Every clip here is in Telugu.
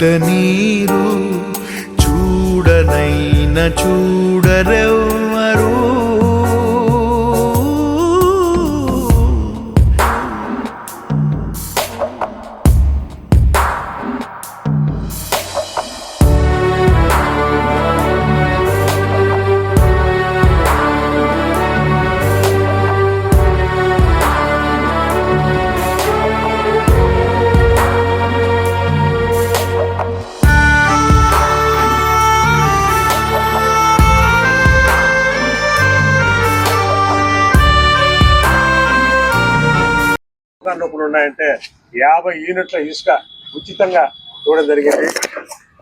కంట నీరు చూడనైన చూడరెవ్వరు నొప్పులు ఉన్నాయంటే యాభై యూనిట్ల ఇసుక ఉచితంగా ఇవ్వడం జరిగింది.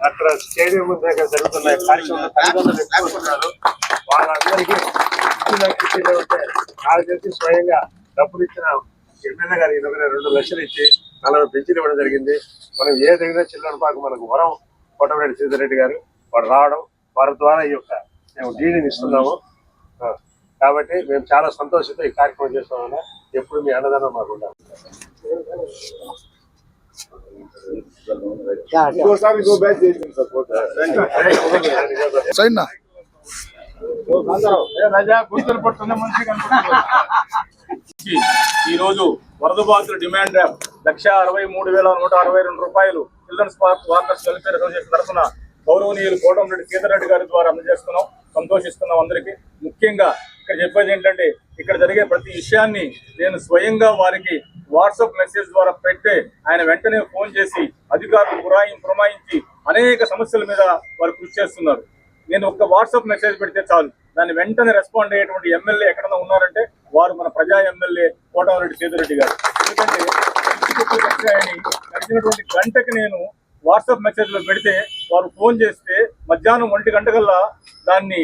అక్కడ స్టేడియం దగ్గర జరుగుతున్న ఈ కార్యక్రమంలో తల్లిదండ్రులు వాళ్ళందరికీ ఉంటే నాకు తెలిసి స్వయంగా డబ్బులు ఇచ్చిన ఎమ్మెల్యే గారు ఇరవై రెండు లక్షలు ఇచ్చి నలభై పెంచులు ఇవ్వడం జరిగింది. మనం ఏ దగ్గర చిల్లర పాకు మనకు వరం కోటమిరెడ్డి సీతారెడ్డి గారు. వాడు రావడం వారి ద్వారా ఈ యొక్క మేము డీడీని ఇస్తున్నాము. కాబట్టి మేము చాలా సంతోషంతో ఈ కార్యక్రమం చేస్తామన్నా ఎప్పుడు మీ అన్నదానం మాకు ఉండాలి. సైనా. గుర్తులు పట్టుకున్న మంచి ఈ రోజు వరద బాధితుల డిమాండ్ డ్రాఫ్ట్ లక్ష అరవై మూడు వేల నూట అరవై రెండు రూపాయలు childrens park walkers welfare association తరఫున గౌరవనీయులు కోటంరెడ్డి సీతారెడ్డి గారి ద్వారా అందజేస్తున్నాం. సంతోషిస్తున్నాం అందరికీ. ముఖ్యంగా ఇక్కడ చెప్పేది ఏంటంటే ఇక్కడ జరిగే ప్రతి విషయాన్ని నేను స్వయంగా వారికి వాట్సాప్ మెసేజ్ ద్వారా పెట్టి ఆయన వెంటనే ఫోన్ చేసి అధికారులు పురాయి పురమాయించి అనేక సమస్యల మీద వారు కృషి చేస్తున్నారు. నేను ఒక వాట్సాప్ మెసేజ్ పెడితే చాలు. దాన్ని వెంటనే రెస్పాండ్ అయ్యేటువంటి ఎమ్మెల్యే ఎక్కడన్నా ఉన్నారంటే వారు మన ప్రజా ఎమ్మెల్యే కోటమిరెడ్డి సేతురెడ్డి గారు. ఎందుకంటే వచ్చాయని గడిచినటువంటి గంటకి నేను వాట్సాప్ మెసేజ్లో పెడితే వారు ఫోన్ చేస్తే మధ్యాహ్నం ఒంటి గంటకల్లా దాన్ని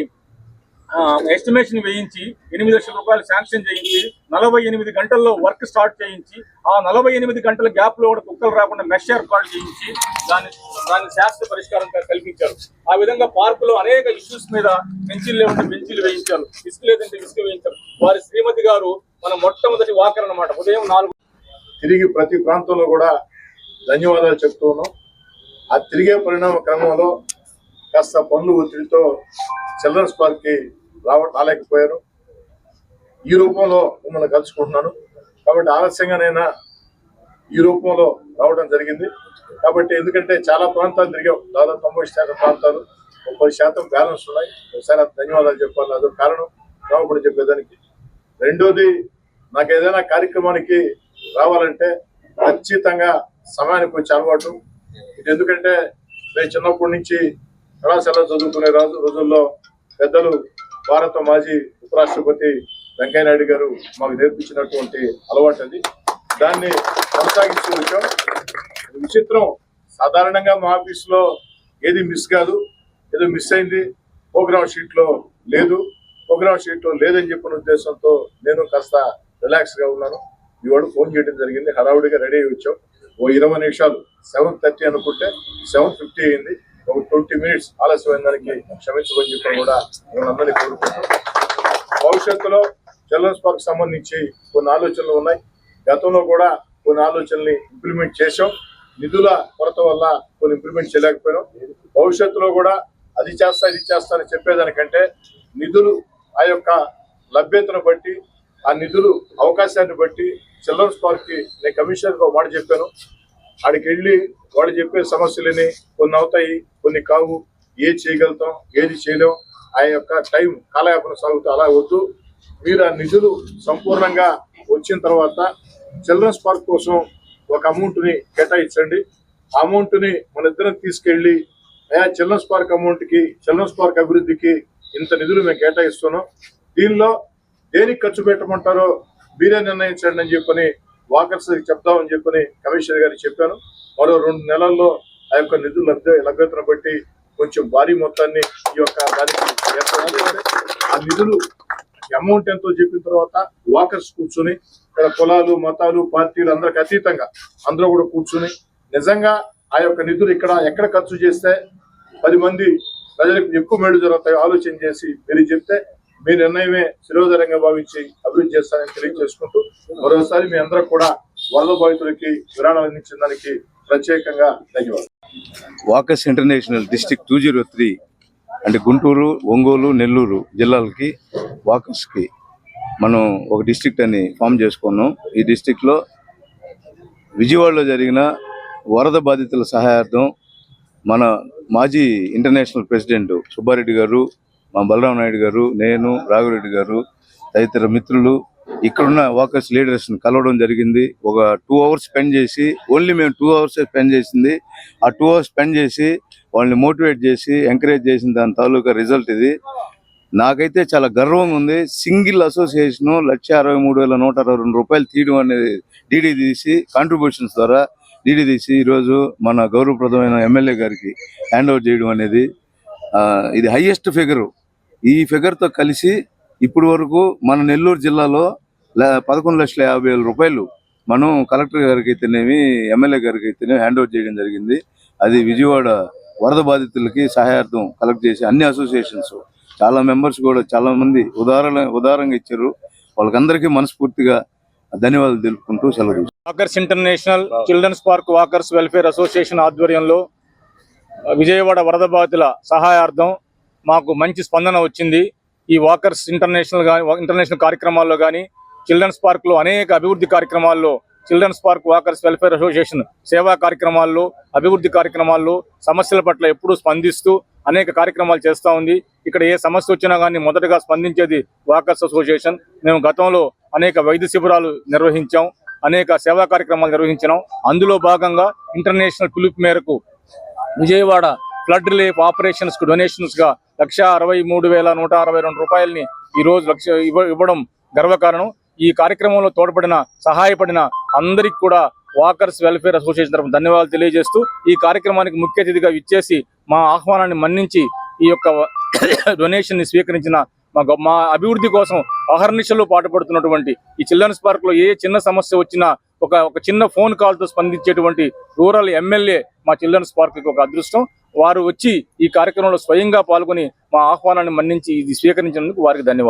ఎస్టిమేషన్ వేయించి ఎనిమిది లక్షల రూపాయలు శాంక్షన్ చేయించి నలభై ఎనిమిది గంటల్లో వర్క్ స్టార్ట్ చేయించి ఆ నలభై ఎనిమిది గంటల గ్యాప్లో కూడా కుక్కలు రాకుండా మెష్ ఏర్పాటు చేయించి దాన్ని దాన్ని శాస్త్ర పరిష్కారం కల్పించారు. ఆ విధంగా పార్కులో అనేక ఇష్యూస్ మీద బెంచీలు లేవంటే బెంచీలు వేయించారు. ఇసుక లేదంటే ఇసుక వేయించారు. వారి శ్రీమతి గారు మన మొట్టమొదటి వాకర్ అనమాట ఉదయం నాలుగు తిరిగి ప్రతి ప్రాంతంలో కూడా ధన్యవాదాలు చెప్తూ ఉన్నాం. ఆ తిరిగే పరిణామ క్రమంలో కాస్త పనులు ఒత్తిడితో చిల్డ్రన్స్ పార్క్కి రావ ఈ రూపంలో మిమ్మల్ని కలుసుకుంటున్నాను. కాబట్టి ఆలస్యంగానైనా ఈ రూపంలో రావడం జరిగింది. కాబట్టి ఎందుకంటే చాలా ప్రాంతాలు తిరిగాం. దాదాపు తొంభై శాతం ప్రాంతాలు ముప్పై శాతం బ్యాలెన్స్ ఉన్నాయి. ఒకసారి ధన్యవాదాలు చెప్పాలి. అదొక కారణం. రావకుండా చెప్పేదానికి. రెండోది నాకు ఏదైనా కార్యక్రమానికి రావాలంటే ఖచ్చితంగా సమయానికి వచ్చే అలవాటు. ఇది ఎందుకంటే నేను చిన్నప్పటి నుంచి కళాశాలలో చదువుకునే రోజు రోజుల్లో పెద్దలు భారత మాజీ ఉపరాష్ట్రపతి వెంకయ్య నాయుడు గారు మాకు నేర్పించినటువంటి అలవాటు అది. దాన్ని కొనసాగిస్తూ వచ్చాం విచిత్రం. సాధారణంగా మా ఆఫీస్లో ఏది మిస్ కాదు. ఏదో మిస్ అయింది. ప్రోగ్రామ్ షీట్లో లేదు. ప్రోగ్రామ్ షీట్లో లేదని చెప్పిన ఉద్దేశంతో నేను కాస్త రిలాక్స్గా ఉన్నాను. ఇవాడు ఫోన్ చేయడం జరిగింది. హడావుడిగా రెడీ అయ్యి వచ్చాం. ఓ ఇరవై నిమిషాలు సెవెన్ థర్టీ అనుకుంటే సెవెన్ ఫిఫ్టీ అయింది. ఒక ట్వంటీ మినిట్స్ ఆలస్యమైన దానికి క్షమించమని చెప్పి కూడా నేను అందరినీ కోరుకుంటున్నాను భవిష్యత్తులో చిల్డ్రన్స్ పార్క్ సంబంధించి కొన్ని ఆలోచనలు ఉన్నాయి. గతంలో కూడా కొన్ని ఆలోచనల్ని ఇంప్లిమెంట్ చేశాం. నిధుల కొరత వల్ల కొన్ని ఇంప్లిమెంట్ చేయలేకపోయినాం. భవిష్యత్తులో కూడా అది చేస్తా ఇది చేస్తా అని చెప్పేదానికంటే నిధులు ఆ యొక్క లభ్యతను బట్టి ఆ నిధులు అవకాశాన్ని బట్టి చిల్డ్రన్స్ పార్క్కి నేను కమిషనర్ ఒక మాట చెప్పాను. ఆడికి వెళ్ళి వాళ్ళు చెప్పే సమస్యలని కొన్ని అవుతాయి కొన్ని కావు. ఏది చేయగలుగుతాం ఏది చేయలేం. ఆ యొక్క టైం కాలయాపన సాగుతూ అలా వద్దు. మీరు ఆ నిధులు సంపూర్ణంగా వచ్చిన తర్వాత చిల్డ్రన్స్ పార్క్ కోసం ఒక అమౌంట్ని కేటాయించండి. ఆ అమౌంట్ని మన ఇద్దరం తీసుకెళ్ళి అయా చిల్డ్రన్స్ పార్క్ అమౌంట్కి చిల్డ్రన్స్ పార్క్ అభివృద్ధికి ఇంత నిధులు మేము కేటాయిస్తున్నాం. దీనిలో దేనికి ఖర్చు పెట్టమంటారో మీరే నిర్ణయించండి అని చెప్పని వాకర్స్ చెప్తామని చెప్పని కమిషనర్ గారికి చెప్పాను. మరో రెండు నెలల్లో ఆ యొక్క నిధులు లభ్య లభ్యతను బట్టి కొంచెం భారీ మొత్తాన్ని ఈ యొక్క దానికి ఆ నిధులు అమౌంట్ ఎంతో చెప్పిన తర్వాత వాకర్స్ కూర్చుని ఇక్కడ కులాలు మతాలు పార్టీలు అందరికి అతీతంగా అందరూ కూడా కూర్చుని నిజంగా ఆ యొక్క నిధులు ఇక్కడ ఎక్కడ ఖర్చు చేస్తే పది మంది ప్రజలకు ఎక్కువ మేలు జరుగుతాయి ఆలోచన చేసి మీరు చెప్తే మీ నిర్ణయమే శిరోధరంగా భావించి అభివృద్ధి చేస్తానని తెలియజేసుకుంటూ మరోసారి మీ అందరూ కూడా వరద బాధితులకి విరాళాలు అందించిన దానికి ప్రత్యేకంగా ధన్యవాదాలు. Walkers international district two zero three అంటే గుంటూరు ఒంగోలు నెల్లూరు జిల్లాలకి వాకర్స్కి మనం ఒక డిస్టిక్ట్ అని ఫామ్ చేసుకున్నాం. ఈ డిస్టిక్లో విజయవాడలో జరిగిన వరద బాధితుల సహాయార్థం మన మాజీ ఇంటర్నేషనల్ ప్రెసిడెంట్ సుబ్బారెడ్డి గారు మా బలరాం నాయుడు గారు నేను రాఘురెడ్డి గారు తదితర మిత్రులు ఇక్కడున్న వాకర్స్ లీడర్స్ని కలవడం జరిగింది. ఒక టూ అవర్స్ స్పెండ్ చేసి ఓన్లీ మేము టూ అవర్స్ స్పెండ్ చేసింది. ఆ టూ అవర్స్ స్పెండ్ చేసి వాళ్ళని మోటివేట్ చేసి ఎంకరేజ్ చేసిన దాని తాలూకా రిజల్ట్ ఇది. నాకైతే చాలా గర్వంగా ఉంది. సింగిల్ అసోసియేషన్ లక్ష అరవై మూడు వేల నూట అరవై రెండు రూపాయలు తీయడం అనేది డీడీ తీసి కాంట్రిబ్యూషన్స్ ద్వారా డీడీ తీసి ఈరోజు మన గౌరవప్రదమైన ఎమ్మెల్యే గారికి హ్యాండ్ ఓవర్ చేయడం అనేది ఇది హైయెస్ట్ ఫిగరు ఈ ఫిగర్తో కలిసి ఇప్పటి వరకు మన నెల్లూరు జిల్లాలో ల- పదకొండు లక్షల యాభై వేల రూపాయలు మనం కలెక్టర్ గారికి అయితేనేమి ఎమ్మెల్యే గారికి అయితేనేమి హ్యాండ్ ఓవర్ చేయడం జరిగింది. అది విజయవాడ వరద బాధితులకి సహాయార్థం కలెక్ట్ చేసి అన్ని అసోసియేషన్స్ చాలా మెంబర్స్ కూడా చాలా మంది ఉదాహరణ ఉదారంగా ఇచ్చారు. వాళ్ళకందరికీ మనస్ఫూర్తిగా ధన్యవాదాలు తెలుపుకుంటూ సెలవు walkers international childrens park walkers welfare association ఆధ్వర్యంలో విజయవాడ వరద బాధితుల సహాయార్థం మాకు మంచి స్పందన వచ్చింది. ఈ వాకర్స్ ఇంటర్నేషనల్ కానీ ఇంటర్నేషనల్ కార్యక్రమాల్లో కానీ చిల్డ్రన్స్ పార్క్లో అనేక అభివృద్ధి కార్యక్రమాల్లో childrens park walkers welfare association సేవా కార్యక్రమాల్లో అభివృద్ధి కార్యక్రమాల్లో సమస్యల పట్ల ఎప్పుడూ స్పందిస్తూ అనేక కార్యక్రమాలు చేస్తూ ఉంది. ఇక్కడ ఏ సమస్య వచ్చినా కానీ మొదటగా స్పందించేది వాకర్స్ అసోసియేషన్. మేము గతంలో అనేక వైద్య శిబిరాలు నిర్వహించాం అనేక సేవా కార్యక్రమాలు నిర్వహించినాం. అందులో భాగంగా ఇంటర్నేషనల్ పిలుపు మేరకు విజయవాడ ఫ్లడ్ రిలీఫ్ ఆపరేషన్స్ డొనేషన్స్గా డొనేషన్స్గా లక్ష అరవై మూడు వేల నూట అరవై రెండు రూపాయలని ఈ రోజు లక్ష ఇవ్వ- ఇవ్వడం గర్వకారణం. ఈ కార్యక్రమంలో తోడ్పడిన సహాయపడిన అందరికి కూడా వాకర్స్ వెల్ఫేర్ అసోసియేషన్ తరఫున ధన్యవాదాలు తెలియజేస్తూ ఈ కార్యక్రమానికి ముఖ్య అతిథిగా ఇచ్చేసి మా ఆహ్వానాన్ని మన్నించి ఈ యొక్క డొనేషన్ని స్వీకరించిన మా మా అభివృద్ధి కోసం అహర్నిశలు పాటుపడుతున్నటువంటి ఈ చిల్డ్రన్స్ పార్క్లో ఏ చిన్న సమస్య వచ్చినా ఒక ఒక చిన్న ఫోన్ కాల్తో స్పందించేటువంటి రూరల్ ఎమ్మెల్యే మా చిల్డ్రన్స్ పార్క్కి ఒక అదృష్టం. వారు వచ్చి ఈ కార్యక్రమంలో స్వయంగా పాల్గొని మా ఆహ్వానాన్ని మన్నించి ఇది స్వీకరించినందుకు వారికి ధన్యవాదాలు.